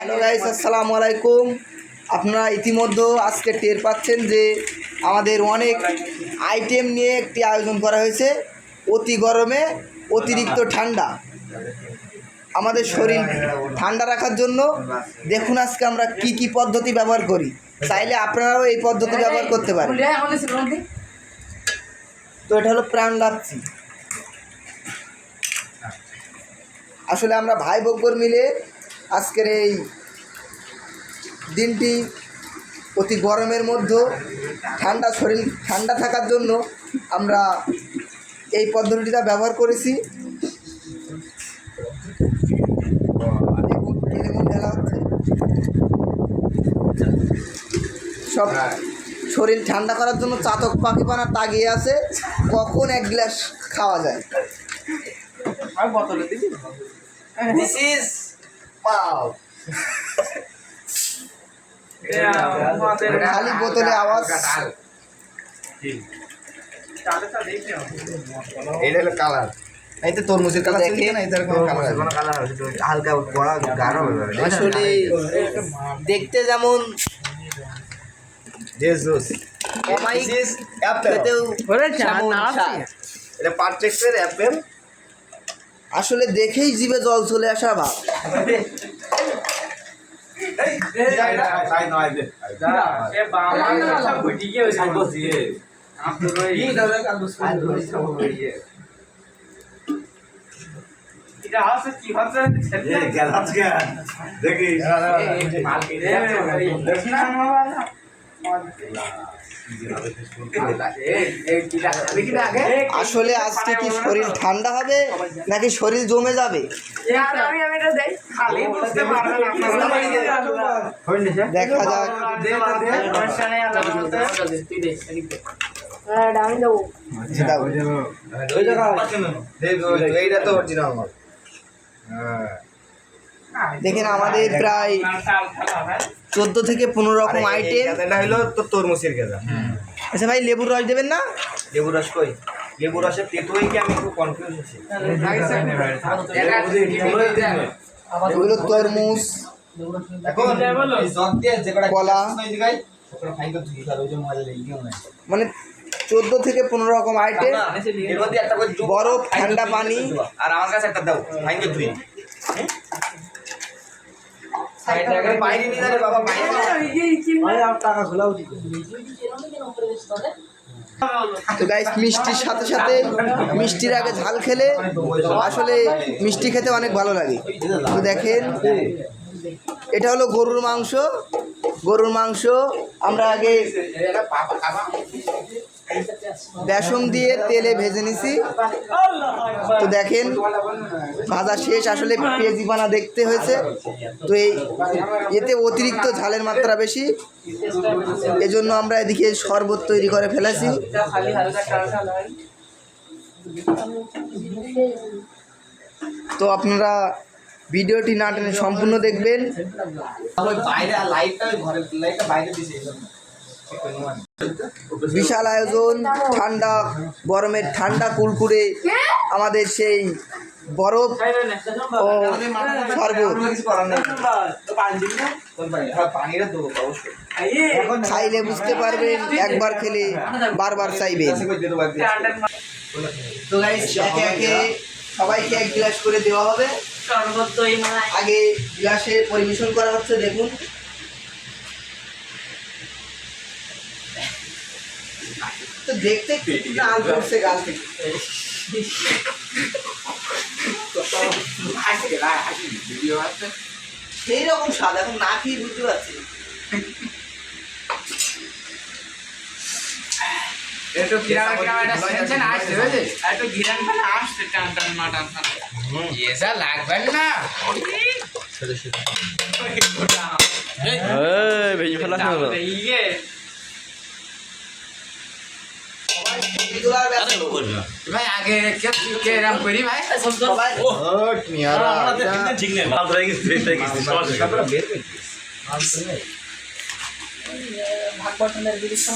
Hello guys আসসালামু আলাইকুম আপনারা ইতিমধ্যে আজকে টের পাচ্ছেন যে আমাদের অনেক আইটেম নিয়ে একটি আয়োজন করা হয়েছে। অতি গরমে অতিরিক্ত ঠান্ডা। আমাদের শরীর ঠান্ডা রাখার জন্য দেখুন আজকে আমরা কি কি পদ্ধতি ব্যবহার করি। চাইলে আপনারাও এই পদ্ধতি ব্যবহার করতে পারেন। তো এটা হলো প্রাণ লাপসি আসলে আমরা ভাই বগ্গর মিলে আজকের এই দিনটি অতি গরমের মধ্যে ঠান্ডা শরীর ঠান্ডা থাকার জন্য আমরা এই পদ্ধতিটা ব্যবহার করেছি। সব শরীর ঠান্ডা করার জন্য চাতক পাখি পানা তাগিয়ে আছে কখন এক গ্লাস খাওয়া যায় This is wow. খালি বোতলে আওয়াজ। এটা হলো কালার এই তো তরমুজের কালার দেখে দেখে না এটার কোনো কালার কোনো কালার হালকা বড় গাঢ় হবে আসলে দেখতে যেমন জুস অ্যাপেল। এটা পারটেক্সের অ্যাপেল আসলে দেখেই জিভে জল চলে আসা ভাব। আসলে আজকে কি শরীর ঠান্ডা হবে নাকি শরীর জমে যাবে? দেখা যাক। দাও। এইটা তো অরিজিনাল মাল দেখেন আমাদের প্রায় চোদ্দ থেকে পনেরো রকম আইটেম এটা হলো তো তরমুজের গেজা আচ্ছা ভাই লেবুর রস দেবেন না? লেবু রস কই? লেবু রসের তেতুই কি আমি একটু কনফিউজ আছি এগুলো তরমুজ কলা। মানে চোদ্দ থেকে পনেরো রকম আইটেম এর মধ্যে একটা করে জুস, বরফ, ঠান্ডা পানি। আর আমার কাছে একটা দাও ফাইন করে দিই বাইরে নিয়ে যাবে বাবা বাইরে তো গাইস মিষ্টির সাথে সাথে মিষ্টির আগে ঝাল খেলে আসলে মিষ্টি খেতে অনেক ভালো লাগে। তো দেখেন এটা হলো গরুর মাংস। গরুর মাংস আমরা আগে বেসন দিয়ে তেলে ভেজে নিছি। তো দেখেন, ভাজা শেষ, আসলে পেঁয়াজি বানা দেখতে হয়েছে। তো এই এতে অতিরিক্ত ঝালের মাত্রা বেশি। এজন্য আমরা এদিকে শরবত তৈরি করে ফেলেছি। তো আপনারা ভিডিওটি না টেনে সম্পূর্ণ দেখবেন। লাইটটা লাইটটা বাইরে জন্য। বিশাল আয়োজন ঠান্ডা গরমের ঠান্ডা কুলকুরে আমাদের সেই বরফ ও শরবত। খাইলে বুঝতে পারবেন একবার খেলে বারবার চাইবেন। তো একে একে সবাইকে এক গ্লাস করে দেওয়া হবে। আগে গ্লাসে পরিবেশন করা হচ্ছে দেখুন। তো দেখতে লাল করছে গাল থেকে সেই রকম স্বাদ এখন না খেয়ে বুঝতে পারছি একটু কিরাম কিরাম একটা সেনসেন আসছে বুঝলি? একটু গিরান ফেলে আসছে টান টান মাটান এসা লাগবে না। তারপরে ইয়ে এগুলোর ভাই আগে কে কে এরম করি ভাই? এটা- ঠিক নেই। মাল ধরে গেছে এটা গেছে সমস্যা।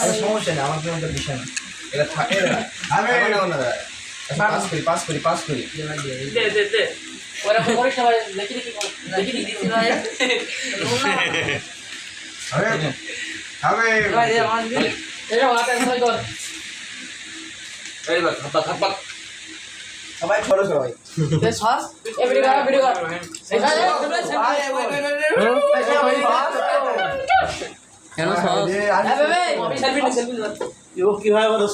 আরে নেই, আমার কোনো বিষয় না। এটা থাকে না। আচ্ছা, পাস করি, পাস করি, পাস করি। দে দে। দে সবাই দেখি দেখি দেখি দেখি দিছি ভাই। আমার দিল এটা সবাই কর। এই বাস হাত হাত সবাই খরো সবাই। তে সস এ ভিডিও কর। ভিডিও কর কেন সস এ বেবে সেলফি সেলফি কীভাবে বলো